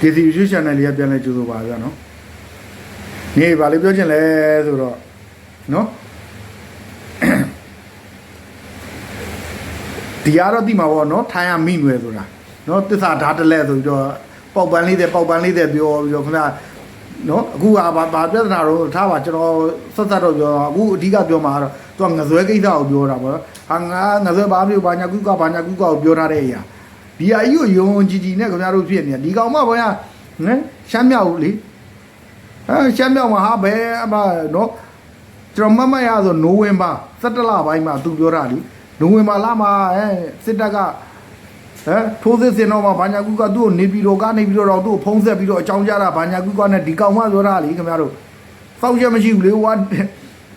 ဒီစီယူ channel လေးကပြန်လဲကြိုးဆိုပါဗျာနော်နေပါလေပြောချင်လဲဆိုတော့နော်ဒီရတော့ဒီမှာပေါ့နော်ထိုင်ရမိနွယ်ဆိုတာနော်တစ္ဆာဓာတ်တလဲဆိုပြီးတော့ပေါက်ပန်းလေးတဲ့ပေါက်ပန်းလေးတဲ့ပြောပြီးတော့ခင်ဗျာနော်အခုကဘာဘာပြဿနာတော့ထားပါကျွန်တော်ဆက်ဆက်တော့ပြောအခုအဓိကပြောမှာကတော့သူကငဇွဲကိစ္စကိုပြောတာပေါ့ဟာငါငဇွဲဘာမျိုးဘာညာကုကဘာညာကုကကိုပြောထားတဲ့အရာ ဒီအကြီးကိုယုံကြည်ကြည်နဲ့ခင်ဗျားတို့ဖြစ်နေတာဒီကောင်မဘောရဟမ်ရှမ်းမြောက်လေဟမ်ရှမ်းမြောက်မှာဟာဘယ်အမနော်ကျွန်တော်မတ်မတ်ရဆိုနိုဝင်ဘာ17လပိုင်းမှာသူပြောတာလीနိုဝင်ဘာလမှာဟဲ့စစ်တပ်ကဟဲ့ထိုးစစ်စင်တော့မှဘာညာကုကသူ့ကိုနေပြီးတော့ကနေပြီးတော့သူ့ကိုဖုံးဆက်ပြီးတော့အကြောင်းကြားတာဘာညာကုကနဲ့ဒီကောင်မပြောတာလीခင်ဗျားတို့စောက်ချက်မရှိဘူးလေဟိုက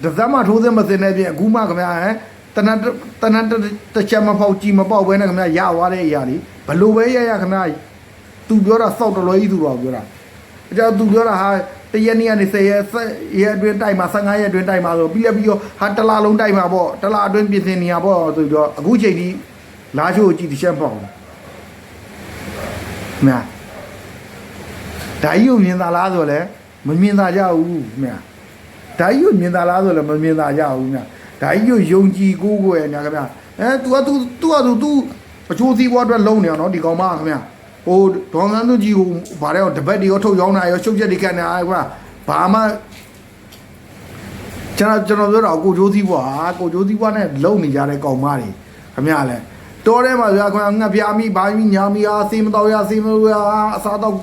ဒဇက်မထိုးစစ်မစင်နေပြင်အခုမှခင်ဗျာဟဲ့ တနတ်တနတ်တစ်ချက်မဖောက်ကြည့်မပေါက်ဘဲနဲ့ခင်ဗျာရသွားတဲ့အရာလीဘလို့ပဲရရခင်ဗျာသူပြောတာစောက်တော်လို့ဤသူတော့ပြောတာအကြောင်းသူပြောတာဟာတရက်နေ့ကနေ10ရက်ရက်အတွင်းတိုက်မှာ15ရက်အတွင်းတိုက်မှာဆိုပြီးလက်ပြီးတော့ဟာတစ်လလုံးတိုက်မှာပေါ့တစ်လအတွင်းပြင်ဆင်နေရပေါ့ဆိုပြီးတော့အခုချိန်ဒီလာချိုးကြည့်တစ်ချက်ပေါ့မြတ်ဓာကြီးကိုမြင်သာလားဆိုလဲမမြင်သာကြဘူးမြတ်ဓာကြီးကိုမြင်သာလားဆိုလဲမမြင်သာကြဘူးမြ တ်ဓာကြီးကိုယုံကြည်ကိုးကွယ်ညာခင်ဗျအဲ तू က तू तू က तू तू အချိုးစီးပွားအတွက်လုံနေအောင်နော်ဒီကောင်မခင်ဗျဟိုဒေါန်ဆန်းသူကြီးကိုဗါတဲ့တပတ်တွေရောထုတ်ရောင်းတာရောရှုပ်ချက်တွေကန်နေတာကွာဘာမှကျွန်တော်ကျွန်တော်ပြောတာကိုကျိုးစည်းပွားကိုကျိုးစည်းပွားနဲ့လုံနေကြတဲ့ကောင်မတွေခင်ဗျလဲတော်ထဲမှာဗျာခင်ဗျငှက်ပြာမိဘာမိညာမိအားစေးမတော့ရစေးမလို့ရအစားတော့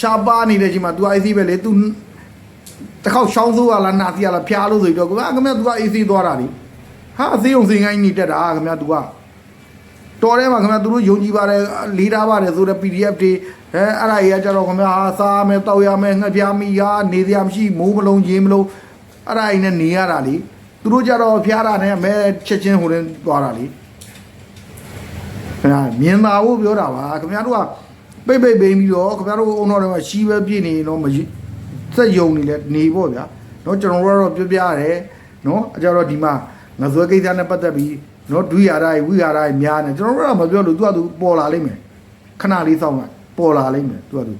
ချာပါနေတဲ့ချိန်မှာ तू အိုက်စီးပဲလေ तू တစ်ခေါက်ရှောင်းစိုးရလားနာစီရလားဖျားလို့ဆိုပြီးတော့ခင်ဗျခင်ဗျ तू ကအေးစီးသွားတာလေဟာအသေးုံစင်ကိုင်းနေတက်တာခင်ဗျ तू ကတော်ထဲမှာခင်ဗျာသူတို့ယုံကြည်ပါတယ်လေးထားပါတယ်ဆိုတော့ PDF တွေအဲအဲ့ဒါကြီးကကြတော့ခင်ဗျာဟာစားမယ်တောက်ရမယ်ငှက်ပြားမိရာနေစရာမရှိမိုးမလုံးရင်မလုံးအဲ့ဒါကြီးနဲ့နေရတာလေသူတို့ကြတော့ဖျားတာနဲ့မဲချက်ချင်းဟိုရင်သွားတာလေခင်ဗျာမြင်သာဖို့ပြောတာပါခင်ဗျာတို့ကပိတ်ပိတ်ပိတ်ပြီးတော့ခင်ဗျာတို့အုံတော်တွေမှာရှီးပဲပြည့်နေရင်တော့မ စက်ယုံနေလဲနေပေါ့ဗျာเนาะကျွန်တော်တို့ကတော့ပြောပြရတယ်เนาะအကြတော့ဒီမှာငဇွဲကိစ္စနဲ့ပတ်သက်ပြီးနော်ဒွိရတာဝိရတာများနေကျွန်တော်တို့ကမပြောလို့သူကသူပေါ်လာလိမ့်မယ်ခဏလေးစောင့်လိုက်ပေါ်လာလိမ့်မယ်သူကသူ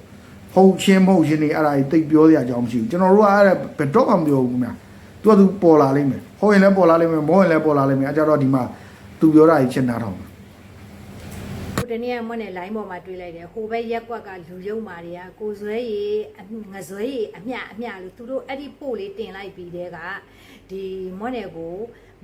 ဟုတ်ချင်းမဟုတ်ချင်းနေအဲ့ဒါကြီးတိတ်ပြောစရာအကြောင်းမရှိဘူးကျွန်တော်တို့ကအဲ့ဒါဘယ်တော့မှမပြောဘူးများသူကသူပေါ်လာလိမ့်မယ်ဟုတ်ရင်လည်းပေါ်လာလိမ့်မယ်မဟုတ်ရင်လည်းပေါ်လာလိမ့်မယ်အကြတော့ဒီမှာသူပြောတာကြီးရှင်းနာထောင် ဟို တနေ့ကမွန်းနဲ့ line ပေါ်မှာတွေ့လိုက်တယ်ဟိုဘက်ရက်ကွက်ကလူယုံမာတွေကကိုဇွဲရီငဇွဲရီအမျှအမျှလို့သူတို့အဲ့ဒီပို့လေးတင်လိုက်ပြီးတဲ့ကဒီမွန်းနဲ့ကို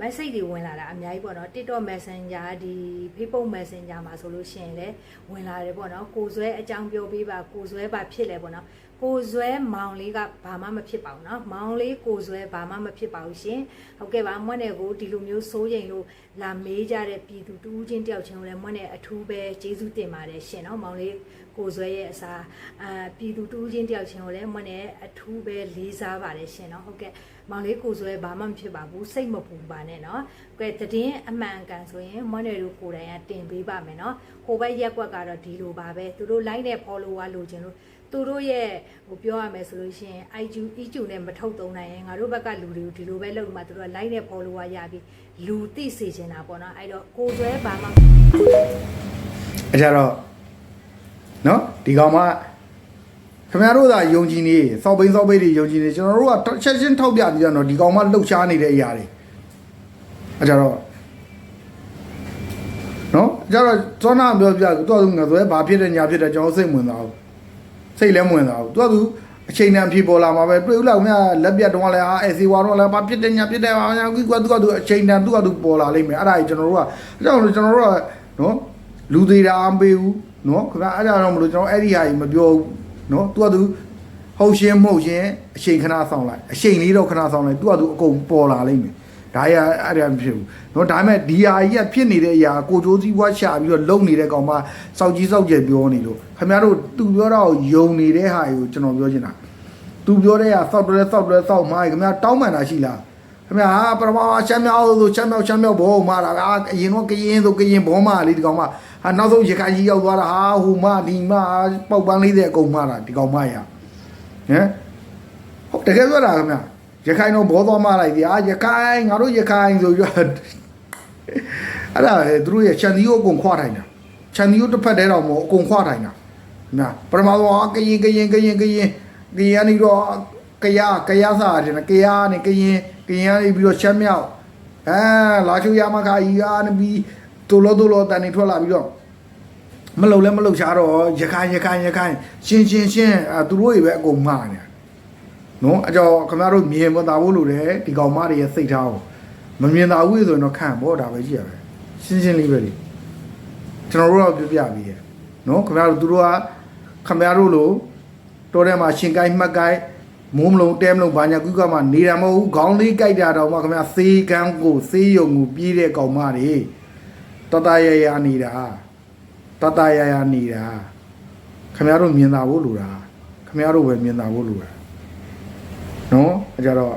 message တွေဝင်လာတာအများကြီးပေါ့နော် TikTok Messenger ဒီ Facebook Messenger မှာဆိုလို့ရှိရင်လည်းဝင်လာတယ်ပေါ့နော်ကိုဇွဲအကြောင်းပြောပေးပါကိုဇွဲပါဖြစ်လဲပေါ့နော် ကိုဇွဲမောင်လေးကဘာမှမဖြစ်ပါဘူးเนาะမောင်လေးကိုဇွဲဘာမှမဖြစ်ပါဘူးရှင်ဟုတ်ကဲ့ပါမွန်းနယ်ကိုဒီလိုမျိုးစိုးရင်လို့လာမေးကြတဲ့ပြည်သူတူးချင်းတယောက်ချင်းကိုလည်းမွန်းနယ်အထူးပဲကျေးဇူးတင်ပါတယ်ရှင်เนาะမောင်လေး ကိုဇွဲရဲ့အစားအာပြည်သူတူးချင်းတယောက်ချင်းကိုလည်းမွန်းနယ်အထူးပဲလေးစားပါတယ်ရှင်เนาะဟုတ်ကဲ့မောင်လေးကိုဇွဲဘာမှမဖြစ်ပါဘူးစိတ်မပူပါနဲ့เนาะကဲတည်င်းအမှန်ကန်ဆိုရင်မွန်းနယ်တို့ကိုယ်တိုင်ကတင်ပေးပါမယ်เนาะဟိုဘက်ရက်ကွက်ကတော့ဒီလိုပါပဲသူတို့ line နဲ့ follower လိုချင်လို့ သူတို့ရဲ့ဟိုပြောရမယ်ဆိုလို့ရှိရင် IQ EQ နဲ့မထုတ်သုံးနိုင်ရင်ငါတို့ဘက်ကလူတွေကိုဒီလိုပဲလုပ်မှသူတို့က like နဲ့ follower ရပြီးလူသိစေချင်တာပေါ့နော်အဲ့တော့ကိုယ်ဆွဲဘာမှ အကြတော့ နော်ဒီကောင်မခင်ဗျားတို့သာယုံကြည်နေစောက်ပိန်းစောက်ပိန်းတွေယုံကြည်နေကျွန်တော်တို့ကချက်ချင်းထောက်ပြပြီးတော့ဒီကောင်မလှုပ်ရှားနေတဲ့အရာတွေအကြတော့နော်အကြတော့သောနာပြောပြသူကသူငါဆိုရဲဘာဖြစ်တယ်ညာဖြစ်တယ်ကျွန်တော်စိတ်ဝင်စားဘူးစိတ်လည်းမဝင်စားဘူးသူကသူအချိန်တန်ဖြစ်ပေါ်လာမှာပဲတွေ့ဦးလောက်မြလက်ပြတ်တော့လည်းအာအေစီဝါတော့လည်းဘာဖြစ်တယ်ညာဖြစ်တယ်ဘာညာကွာသူကသူအချိန်တန်သူကသူပေါ်လာလိမ့်မယ်အဲ့ဒါကြီးကျွန်တော်တို့ကအဲ့ကြောင့်ကျွန်တော်တို့ကနော်လူသေးတာမပေးဘူး နော်ခင်ဗျာအဲ့ဒါတော့မလို့ကျွန်တော်အဲ့ဒီဟာကြီးမပြောဘူးနော်သူကသူဟုတ်ရှင်းမဟုတ်ရှင်းအချိန်ခဏဆောင်လိုက်အချိန်လေးတော့ခဏဆောင်လိုက်သူကသူအကုန်ပေါ်လာလိမ့်မယ်ဒါရအဲ့ဒါမဖြစ်ဘူးเนาะဒါပေမဲ့ဒီဟာကြီးကဖြစ်နေတဲ့အရာကိုကြိုးစည်းဝါရှာပြီးတော့လုံနေတဲ့ကောင်မစောက်ကြီးစောက်ကျယ်ပြောနေလို့ခင်ဗျားတို့သူပြောတော့ယုံနေတဲ့ဟာကြီးကိုကျွန်တော်ပြောချင်တာသူပြောတဲ့ဟာစောက်တယ်စောက်တယ်စောက်မှာခင်ဗျားတောင်းပန်တာရှိလား ခင်ဗျာဟာပရမချမ်းမြောက်ဆိုချမ်းမြောက်ချမ်းမြောက်ဘောမှာတာကအရင်တော့ကရင်ဆိုကရင်ဘောမှာလေးဒီကောင်မဟာနောက်ဆုံးရခိုင်ကြီးရောက်သွားတာဟာဟိုမဒီမပေါက်ပန်းလေးတဲ့အကုန်မှာတာဒီကောင်မရဟမ်ဟုတ်တကယ်ပြောတာခင်ဗျာရခိုင်တော့ဘောသွားမလိုက်ဒီအာရခိုင်ငါတို့ရခိုင်ဆိုပြီးအဲ့ဒါလေသူတို့ရဲ့ချန်ဒီကိုအကုန်ခွာထိုင်တာချန်ဒီကိုတစ်ဖက်တည်းတော့မဟုတ်အကုန်ခွာထိုင်တာနာပထမဆုံးကရင်ကရင်ကရင်ကရင်ကရင်ကနေတော့ကရကရစားတယ်ကရနေကရင် ကရင်ကနေပြီးတော့ချက်မြောက်အဲလာချိုရမခါကြီးကနေပြီးတိုလောတိုလောတန်နေထွက်လာပြီးတော့မလုံလဲမလုံချတော့ရခိုင်ရခိုင်ရခိုင်ရှင်းရှင်းရှင်းအဲသူတို့တွေပဲအကုန်မှားနေနော်အကြောခင်ဗျားတို့မြင်မသာဘူးလို့လေဒီကောင်မတွေရဲ့စိတ်ထားကိုမမြင်သာဘူးဆိုရင်တော့ခံပေါ့ဒါပဲကြည့်ရပဲရှင်းရှင်းလေးပဲလေကျွန်တော်တို့တော့ပြပြပြီးရနော်ခင်ဗျားတို့သူတို့ကခင်ဗျားတို့လို့တော်ထဲမှာရှင်ကိုင်းမှတ်ကိုင်း မိုးမလုံးတဲမလုံးဘာညာကုကမှနေတာမဟုတ်ဘူးခေါင်းလေးကြိုက်တာတော့မှခင်ဗျားစေးကန်းကိုစေးယုံကိုပြေးတဲ့ကောင်မတွေတတရရနေတာတတရရနေတာခင်ဗျားတို့မြင်သာဖို့လိုတာခင်ဗျားတို့ပဲမြင်သာဖို့လိုတာနော်အဲကြတော့